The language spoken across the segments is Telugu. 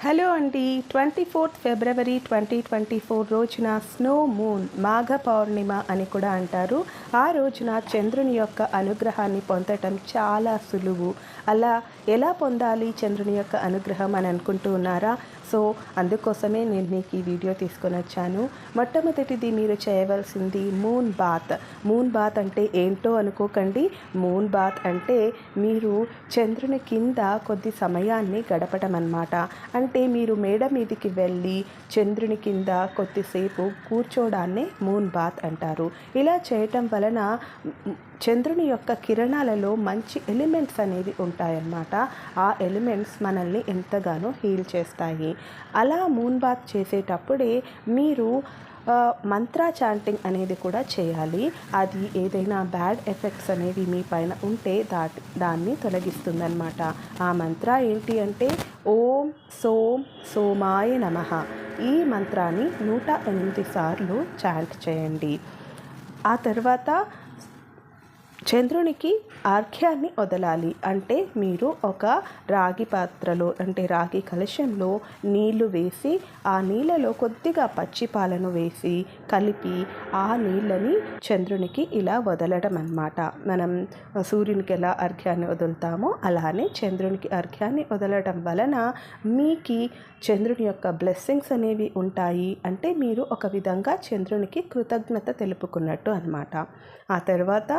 హలో అండి. Twenty fourth February twenty twenty four రోజున స్నో మూన్ మాఘ పౌర్ణిమ అని కూడా అంటారు. ఆ రోజున చంద్రుని యొక్క అనుగ్రహాన్ని పొందటం చాలా సులువు. అలా ఎలా పొందాలి చంద్రుని యొక్క అనుగ్రహం అని అనుకుంటూ ఉన్నారా? సో అందుకోసమే నేను మీకు ఈ వీడియో తీసుకొని వచ్చాను. మొట్టమొదటిది మీరు చేయవలసింది మూన్ బాత్ మూన్ బాత్ అంటే ఏంటో అనుకోకండి. మూన్ బాత్ అంటే మీరు చంద్రుని కింద కొద్ది సమయాన్ని గడపడం అన్నమాట. అంటే మీరు మేడ మీదకి వెళ్ళి చంద్రుని కింద కొద్దిసేపు కూర్చోడాన్నే మూన్ బాత్ అంటారు. ఇలా చేయటం వలన చంద్రుని యొక్క కిరణాలలో మంచి ఎలిమెంట్స్ అనేవి ఉంటాయన్నమాట. ఆ ఎలిమెంట్స్ మనల్ని ఎంతగానో హీల్ చేస్తాయి. అలా మూన్ బాత్ చేసేటప్పుడే మీరు మంత్ర చాంటింగ్ అనేది కూడా చేయాలి. అది ఏదైనా బ్యాడ్ ఎఫెక్ట్స్ అనేవి మీ పైన ఉంటే దాటి దాన్ని తొలగిస్తుందన్నమాట. ఆ మంత్ర ఏంటి అంటే ఓం సోం సోమాయ నమ. ఈ మంత్రాన్ని నూట ఎనిమిది సార్లు చాంట్ చేయండి. ఆ తర్వాత చంద్రునికి ఆర్ఘ్యాన్ని వదలాలి. అంటే మీరు ఒక రాగి పాత్రలో అంటే రాగి కలశంలో నీళ్ళు వేసి ఆ నీళ్ళలో కొద్దిగా పచ్చి పాలను వేసి కలిపి ఆ నీళ్ళని చంద్రునికి ఇలా వదలడం అన్నమాట మనం సూర్యునికి ఎలా అర్ఘ్యాన్ని వదులుతామో అలానే చంద్రునికి అర్ఘ్యాన్ని వదలడం వలన మీకు చంద్రుని యొక్క బ్లెస్సింగ్స్ అనేవి ఉంటాయి. అంటే మీరు ఒక విధంగా చంద్రునికి కృతజ్ఞత తెలుపుకున్నట్టు అనమాట ఆ తర్వాత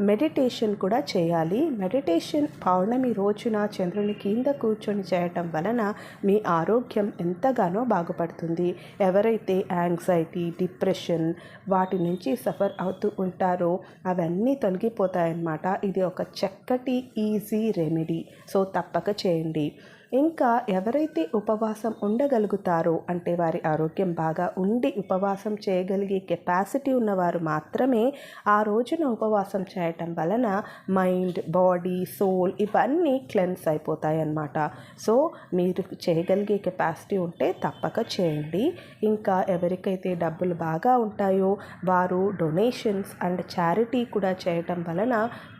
మెడిటేషన్ కూడా చేయాలి. మెడిటేషన్ పౌర్ణమి రోజున చంద్రుని కింద కూర్చొని చేయటం వలన మీ ఆరోగ్యం ఎంతగానో బాగుపడుతుంది. ఎవరైతే యాంగ్జైటీ డిప్రెషన్ వాటి నుంచి సఫర్ అవుతూ ఉంటారో అవన్నీ తొలగిపోతాయన్నమాట. ఇది ఒక చక్కటి ఈజీ రెమెడీ. సో తప్పక చేయండి. ఇంకా ఎవరైతే ఉపవాసం ఉండగలుగుతారో అంటే వారి ఆరోగ్యం బాగా ఉండి ఉపవాసం చేయగలిగే కెపాసిటీ ఉన్నవారు మాత్రమే ఆ రోజున ఉపవాసం చేయటం వలన మైండ్ బాడీ సోల్ ఇవన్నీ క్లెన్స్ అయిపోతాయి అన్నమాట సో మీరు చేయగలిగే కెపాసిటీ ఉంటే తప్పక చేయండి. ఇంకా ఎవరికైతే డబ్బులు బాగా ఉంటాయో వారు డొనేషన్స్ అండ్ చారిటీ కూడా చేయటం వలన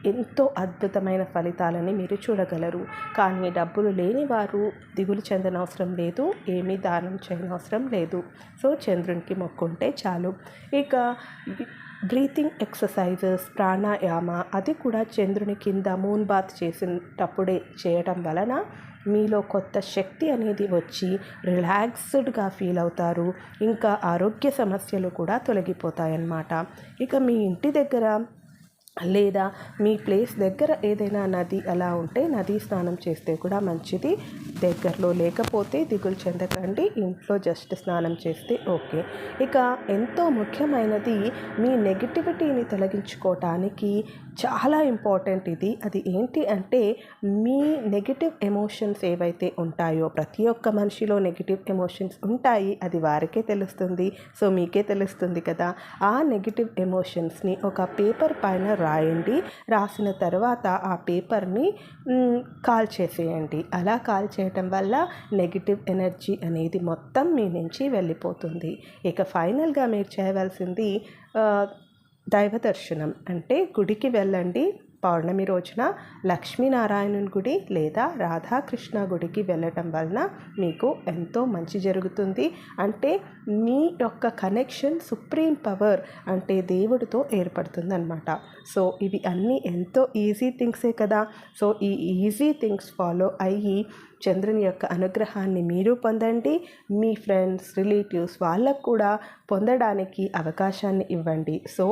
ఎంతో అద్భుతమైన ఫలితాలని మీరు చూడగలరు. కానీ డబ్బులు లేని వారు దిగులు చెందనవసరం లేదు ఏమీ దానం చేయనవసరం లేదు. సో చంద్రునికి మొక్కుంటే చాలు. ఇక బ్రీతింగ్ ఎక్సర్సైజెస్ ప్రాణాయామ అది కూడా చంద్రుని కింద మూన్ బాత్ చేసినప్పుడే చేయడం వలన మీలో కొత్త శక్తి అనేది వచ్చి రిలాక్స్డ్గా ఫీల్ అవుతారు. ఇంకా ఆరోగ్య సమస్యలు కూడా తొలగిపోతాయన్నమాట. ఇక మీ ఇంటి దగ్గర లేదా మీ ప్లేస్ దగ్గర ఏదైనా నది అలా ఉంటే నదీ స్నానం చేస్తే కూడా మంచిది. దగ్గరలో లేకపోతే దిగులు చెందకండి. ఇంట్లో జస్ట్ స్నానం చేస్తే ఓకే. ఇక ఎంతో ముఖ్యమైనది మీ నెగిటివిటీని తొలగించుకోవటానికి చాలా ఇంపార్టెంట్ ఇది. అది ఏంటి అంటే మీ నెగిటివ్ ఎమోషన్స్ ఏవైతే ఉంటాయో ప్రతి ఒక్క మనిషిలో నెగిటివ్ ఎమోషన్స్ ఉంటాయి. అది వారికే తెలుస్తుంది. సో మీకే తెలుస్తుంది కదా. ఆ నెగిటివ్ ఎమోషన్స్ని ఒక పేపర్ పైన రాయండి. రాసిన తర్వాత ఆ పేపర్ని కాల్ చేసేయండి. అలా కాల్ చేయటం వల్ల నెగిటివ్ ఎనర్జీ అనేది మొత్తం మీ నుంచి వెళ్ళిపోతుంది. ఇక ఫైనల్గా మీరు చేయవలసింది దైవ దర్శనం అంటే గుడికి వెళ్ళండి పౌర్ణమి రోజున లక్ష్మీనారాయణుని గుడి లేదా రాధాకృష్ణ గుడికి వెళ్ళటం వలన మీకు ఎంతో మంచి జరుగుతుంది. అంటే మీ యొక్క కనెక్షన్ సుప్రీం పవర్ అంటే దేవుడితో ఏర్పడుతుంది అనమాట సో ఇవి అన్నీ ఎంతో ఈజీ థింగ్సే కదా. సో ఈ ఈజీ థింగ్స్ ఫాలో అయ్యి చంద్రుని యొక్క అనుగ్రహాన్ని మీరు పొందండి. మీ ఫ్రెండ్స్ రిలేటివ్స్ వాళ్ళకు కూడా పొందడానికి అవకాశాన్ని ఇవ్వండి. సో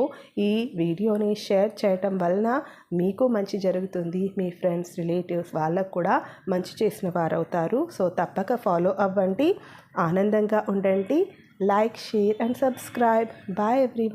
ఈ వీడియోని షేర్ చేయటం వలన మీ మీకు మంచి జరుగుతుంది. మీ ఫ్రెండ్స్ రిలేటివ్స్ వాళ్ళకు కూడా మంచి చేసిన వారు అవుతారు సో తప్పక ఫాలో అవ్వండి. ఆనందంగా ఉండండి. Like share and subscribe. Bye every